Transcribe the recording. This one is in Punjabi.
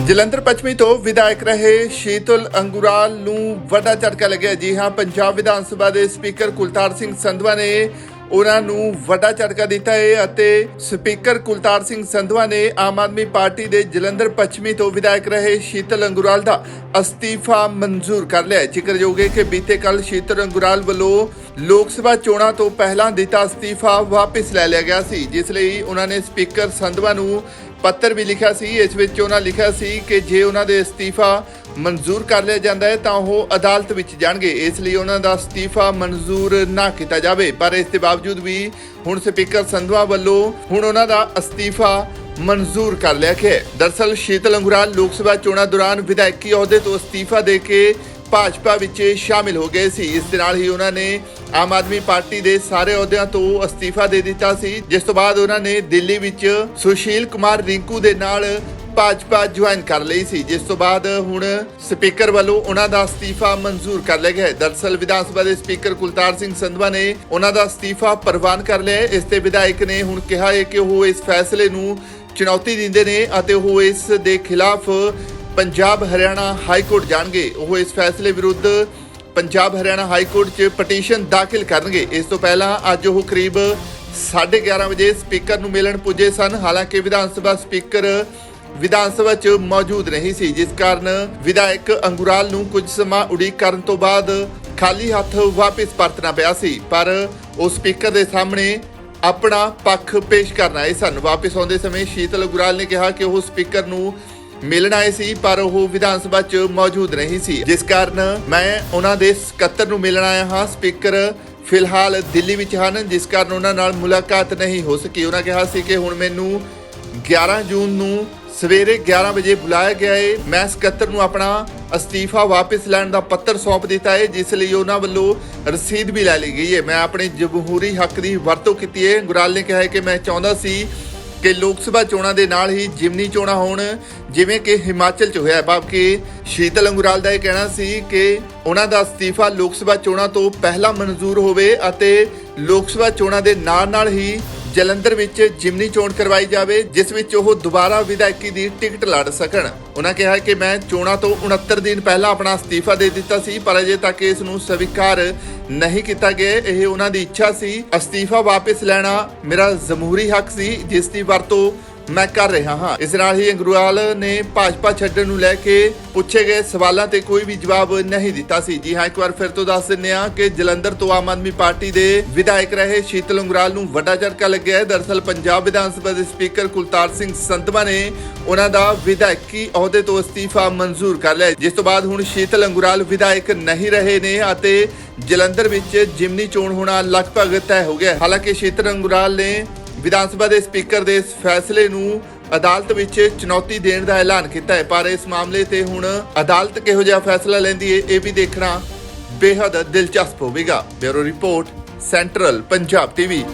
ਜਲੰਧਰ ਪੱਛਮੀ ਤੋਂ ਵਿਧਾਇਕ ਰਹੇ ਸ਼ੀਤਲ ਅੰਗੁਰਾਲ ਨੂੰ ਵੱਡਾ ਝਟਕਾ ਲੱਗਿਆ। ਜੀ ਹਾਂ, ਪੰਜਾਬ ਵਿਧਾਨ ਸਭਾ ਦੇ ਸਪੀਕਰ ਕੁਲਤਾਰ ਸਿੰਘ ਸੰਧਵਾ ਨੇ ਉਹਨਾਂ ਨੂੰ ਵੱਡਾ ਝਟਕਾ ਦਿੱਤਾ ਹੈ ਅਤੇ ਸਪੀਕਰ ਕੁਲਤਾਰ ਸਿੰਘ ਸੰਧਵਾ ਨੇ ਆਮ ਆਦਮੀ ਪਾਰਟੀ ਦੇ ਜਲੰਧਰ ਪੱਛਮੀ ਤੋਂ ਵਿਧਾਇਕ ਰਹੇ ਸ਼ੀਤਲ ਅੰਗੁਰਾਲ ਦਾ ਅਸਤੀਫਾ ਮਨਜ਼ੂਰ ਕਰ ਲਿਆ ਜ਼ਿਕਰਯੋਗ ਹੈ ਕਿ ਬੀਤੇ ਕੱਲ ਸ਼ੀਤਲ ਅੰਗੁਰਾਲ ਵੱਲੋਂ ਲੋਕ ਸਭਾ ਚੋਣਾਂ ਤੋਂ ਪਹਿਲਾਂ ਦਿੱਤਾ ਅਸਤੀਫਾ ਵਾਪਸ ਲੈ ਲਿਆ ਗਿਆ ਸੀ, ਜਿਸ ਲਈ ਉਹਨਾਂ ਨੇ ਸਪੀਕਰ ਸੰਧਵਾ ਨੂੰ ਪੱਤਰ ਵੀ ਲਿਖਿਆ ਸੀ। ਇਸ ਵਿੱਚ ਉਹਨਾਂ ਲਿਖਿਆ ਸੀ ਕਿ ਜੇ ਉਹਨਾਂ ਦੇ ਅਸਤੀਫਾ ਮਨਜ਼ੂਰ ਕਰ ਲਿਆ ਜਾਂਦਾ ਹੈ ਤਾਂ ਉਹ ਅਦਾਲਤ ਵਿੱਚ ਜਾਣਗੇ। ਇਸ ਲਈ ਉਹਨਾਂ ਦਾ ਅਸਤੀਫਾ ਮਨਜ਼ੂਰ ਨਾ ਕੀਤਾ ਜਾਵੇ। ਪਰ ਇਸ ਦੇ ਬਾਵਜੂਦ ਵੀ ਹੁਣ ਸਪੀਕਰ ਸੰਧਵਾ ਵੱਲੋਂ ਹੁਣ ਉਹਨਾਂ ਦਾ ਅਸਤੀਫਾ ਮਨਜ਼ੂਰ ਕਰ ਲਿਆ ਗਿਆ ਦਰਸਲ ਸ਼ੀਤਲ ਅੰਗੁਰਾਲ ਲੋਕ ਸਭਾ ਚੋਣਾਂ ਦੌਰਾਨ ਵਿਧਾਇਕੀ ਅਹੁਦੇ ਤੋਂ ਅਸਤੀਫਾ ਦੇ ਕੇ ਭਾਜਪਾ ਵਿੱਚ ਸ਼ਾਮਿਲ ਹੋ ਗਏ ਸੀ। ਇਸ ਦੇ ਨਾਲ ਹੀ ਉਹਨਾਂ ਨੇ ਆਮ ਆਦਮੀ ਪਾਰਟੀ ਦੇ ਸਾਰੇ ਅਹੁਦਿਆਂ ਤੋਂ ਅਸਤੀਫਾ ਦੇ ਦਿੱਤਾ ਸੀ। ਜਿਸ ਤੋਂ ਬਾਅਦ ਉਹਨਾਂ ਨੇ ਦਿੱਲੀ ਵਿੱਚ ਸੁਸ਼ੀਲ ਕੁਮਾਰ ਰਿੰਕੂ ਦੇ ਨਾਲ ਭਾਜਪਾ ਜੁਆਇਨ ਕਰ ਲਈ ਸੀ। ਜਿਸ ਤੋਂ ਬਾਅਦ ਹੁਣ ਸਪੀਕਰ ਵੱਲੋਂ ਉਹਨਾਂ ਦਾ ਅਸਤੀਫਾ ਮਨਜ਼ੂਰ ਕਰ ਲਿਆ ਗਿਆ ਹੈ। ਦਰਸਲ ਵਿਧਾਨ ਸਭਾ ਦੇ ਸਪੀਕਰ ਕੁਲਤਾਰ ਸਿੰਘ ਸੰਧਵਾ ਨੇ ਉਹਨਾਂ ਦਾ ਅਸਤੀਫਾ ਪ੍ਰਵਾਨ ਕਰ ਲਿਆ ਹੈ। ਇਸ ਤੇ ਵਿਧਾਇਕ ਨੇ ਹੁਣ ਕਿਹਾ ਹੈ ਕਿ ਉਹ ਇਸ ਫੈਸਲੇ ਨੂੰ ਚੁਣੌਤੀ ਦਿੰਦੇ ਨੇ ਅਤੇ ਉਹ ਇਸ ਦੇ ਖਿਲਾਫ ਪੰਜਾਬ ਹਰਿਆਣਾ ਹਾਈ ਕੋਰਟ ਜਾਣਗੇ। ਉਹ ਇਸ ਫੈਸਲੇ ਵਿਰੁੱਧ ਪੰਜਾਬ ਹਰਿਆਣਾ ਹਾਈ ਕੋਰਟ 'ਚ ਪਟੀਸ਼ਨ ਦਾਖਲ ਕਰਨਗੇ। ਇਸ ਤੋਂ ਪਹਿਲਾਂ ਅੱਜ ਉਹ ਕਰੀਬ 11:30 ਵਜੇ ਸਪੀਕਰ ਨੂੰ ਮਿਲਣ ਪੁੱਜੇ ਸਨ। ਹਾਲਾਂਕਿ ਵਿਧਾਨ ਸਭਾ ਸਪੀਕਰ ਵਿਧਾਨ ਸਭਾ 'ਚ ਮੌਜੂਦ ਨਹੀਂ ਸੀ, ਜਿਸ ਕਾਰਨ ਵਿਧਾਇਕ ਅੰਗੁਰਾਲ ਨੂੰ ਕੁਝ ਸਮਾਂ ਉਡੀਕ ਕਰਨ ਤੋਂ ਬਾਅਦ ਖਾਲੀ ਹੱਥ ਵਾਪਸ ਪਰਤਣਾ ਪਿਆ ਸੀ। ਪਰ ਉਹ ਸਪੀਕਰ ਦੇ ਸਾਹਮਣੇ ਆਪਣਾ ਪੱਖ ਪੇਸ਼ ਕਰਨ ਆਏ ਸਨ। ਵਾਪਸ ਆਉਂਦੇ ਸਮੇਂ ਸ਼ੀਤਲ ਗੁਰਾਲ ਨੇ ਕਿਹਾ ਕਿ ਉਹ ਸਪੀਕਰ ਨੂੰ ਮਿਲਣ ਆਏ ਸੀ, ਪਰ ਉਹ ਵਿਧਾਨ ਸਭਾ 'ਚ ਮੌਜੂਦ ਨਹੀਂ ਸੀ। ਜਿਸ ਕਾਰਨ ਮੈਂ ਉਹਨਾਂ ਦੇ ਸਕੱਤਰ ਨੂੰ ਮਿਲਣ ਆਇਆ ਹਾਂ। ਸਪੀਕਰ ਫਿਲਹਾਲ ਦਿੱਲੀ ਵਿੱਚ ਹਨ, ਜਿਸ ਕਾਰਨ ਉਹਨਾਂ ਨਾਲ ਮੁਲਾਕਾਤ ਨਹੀਂ ਹੋ ਸਕੀ। ਉਹਨਾਂ ਕਿਹਾ ਸੀ ਕਿ ਹੁਣ ਮੈਨੂੰ 11 ਜੂਨ ਨੂੰ ਸਵੇਰੇ 11 ਵਜੇ ਬੁਲਾਇਆ ਗਿਆ ਹੈ ਮੈਂ ਸਕੱਤਰ ਨੂੰ ਆਪਣਾ ਅਸਤੀਫਾ ਵਾਪਸ ਲੈਣ ਦਾ ਪੱਤਰ ਸੌਂਪ ਦਿੱਤਾ ਹੈ ਜਿਸ ਲਈ ਉਹਨਾਂ ਵੱਲੋਂ ਰਸੀਦ ਵੀ ਲੈ ਲਈ ਗਈ ਹੈ ਮੈਂ ਆਪਣੇ ਜਮਹੂਰੀ ਹੱਕ ਦੀ ਵਰਤੋਂ ਕੀਤੀ ਹੈ ਗੁਰਾਲ ਨੇ ਕਿਹਾ ਹੈ ਕਿ ਮੈਂ ਚਾਹੁੰਦਾ ਸੀ ਕਿ ਲੋਕ ਸਭਾ ਚੋਣਾਂ ਦੇ ਨਾਲ ਹੀ ਜਿਮਨੀ ਚੋਣਾਂ ਹੋਣ, ਜਿਵੇਂ ਕਿ ਹਿਮਾਚਲ 'ਚ ਹੋਇਆ। ਹੈ ਭਾਵ ਸ਼ੀਤਲ ਅੰਗੁਰਾਲ ਦਾ ਇਹ ਕਹਿਣਾ ਸੀ ਕਿ ਉਹਨਾਂ ਦਾ ਅਸਤੀਫਾ ਲੋਕ ਸਭਾ ਚੋਣਾਂ ਤੋਂ ਪਹਿਲਾਂ ਮਨਜ਼ੂਰ ਹੋਵੇ ਅਤੇ ਲੋਕ ਸਭਾ ਚੋਣਾਂ ਦੇ ਨਾਲ ਨਾਲ ਹੀ ਜਲੰਧਰ ਵਿੱਚ ਜਿਮਨੀ ਚੋਣ ਕਰਵਾਈ ਜਾਵੇ, ਜਿਸ ਵਿੱਚ ਉਹ ਦੁਬਾਰਾ ਵਿਧਾਇਕੀ ਦੀ ਟਿਕਟ ਲੜ ਸਕਣ। ਉਹਨਾਂ ਕਿਹਾ ਕਿ ਮੈਂ ਚੋਣਾਂ ਤੋਂ 69 ਦਿਨ ਪਹਿਲਾਂ ਆਪਣਾ ਅਸਤੀਫਾ ਦੇ ਦਿੱਤਾ ਸੀ, ਪਰ ਅਜੇ ਤੱਕ ਇਸ ਨੂੰ ਸਵੀਕਾਰ ਨਹੀਂ ਕੀਤਾ ਗਿਆ। ਇਹ ਉਹਨਾਂ ਦੀ ਇੱਛਾ ਸੀ, ਅਸਤੀਫਾ ਵਾਪਸ ਲੈਣਾ ਮੇਰਾ ਜਮਹੂਰੀ ਹੱਕ ਸੀ, ਜਿਸ ਦੀ ਵਰਤੋਂ ਮੈਂ ਕਰ ਰਿਹਾ ਹਾਂ। ਇਸ ਨਾਲ ਹੀ ਅੰਗਰਵਾਲ ਨੇ ਭਾਜਪਾ ਛੱਡਣ ਨੂੰ ਲੈ ਕੇ ਪੁੱਛੇ ਗਏ ਸਵਾਲਾਂ ਤੇ ਕੋਈ ਵੀ ਜਵਾਬ ਨਹੀਂ ਦਿੱਤਾ ਸੀ। ਜੀ ਹਾਂ, ਇੱਕ ਵਾਰ ਫਿਰ ਤੋਂ ਦੱਸ ਦਿੰਦੇ ਹਾਂ ਕਿ ਜਲੰਧਰ ਤੋਂ ਆਮ ਆਦਮੀ ਪਾਰਟੀ ਦੇ ਵਿਧਾਇਕ ਰਹੇ ਸ਼ੀਤਲ ਅੰਗਰਾਲ ਨੂੰ ਵੱਡਾ ਝਟਕਾ ਲੱਗਿਆ ਹੈ। ਦਰਸਲ ਪੰਜਾਬ ਵਿਧਾਨ ਸਭਾ ਦੇ ਸਪੀਕਰ ਕੁਲਤਾਰ ਸਿੰਘ ਸੰਧਵਾ ਨੇ ਉਹਨਾਂ ਦਾ ਵਿਧਾਇਕੀ ਅਹੁਦੇ ਤੋਂ ਅਸਤੀਫਾ ਮਨਜ਼ੂਰ ਕਰ ਲਿਆ ਜਿਸ ਤੋਂ ਬਾਅਦ ਹੁਣ ਸ਼ੀਤਲ ਅੰਗਰਾਲ ਵਿਧਾਇਕ ਨਹੀਂ ਰਹੇ ਨੇ ਅਤੇ ਜਲੰਧਰ ਵਿੱਚ ਜਿਮਨੀ ਚੋਣ ਹੋਣਾ ਲਗਭਗ ਤੈਅ ਹੋ ਗਿਆ ਹਾਲਾਂਕਿ ਸ਼ੀਤਲ ਅੰਗਰਾਲ ਨੇ ਵਿਧਾਨ ਸਭਾ ਦੇ ਸਪੀਕਰ ਦੇ ਇਸ ਫੈਸਲੇ ਨੂੰ ਅਦਾਲਤ ਵਿੱਚ ਚੁਣੌਤੀ ਦੇਣ ਦਾ ਐਲਾਨ ਕੀਤਾ ਹੈ, ਪਰ ਇਸ ਮਾਮਲੇ ਤੇ ਹੁਣ ਅਦਾਲਤ ਕਿਹੋ ਜਿਹਾ ਫੈਸਲਾ ਲੈਂਦੀ ਹੈ, ਇਹ ਵੀ ਦੇਖਣਾ ਬੇहद ਦਿਲਚਸਪ ਹੋਵੇਗਾ। Bureau report, central Punjab TV.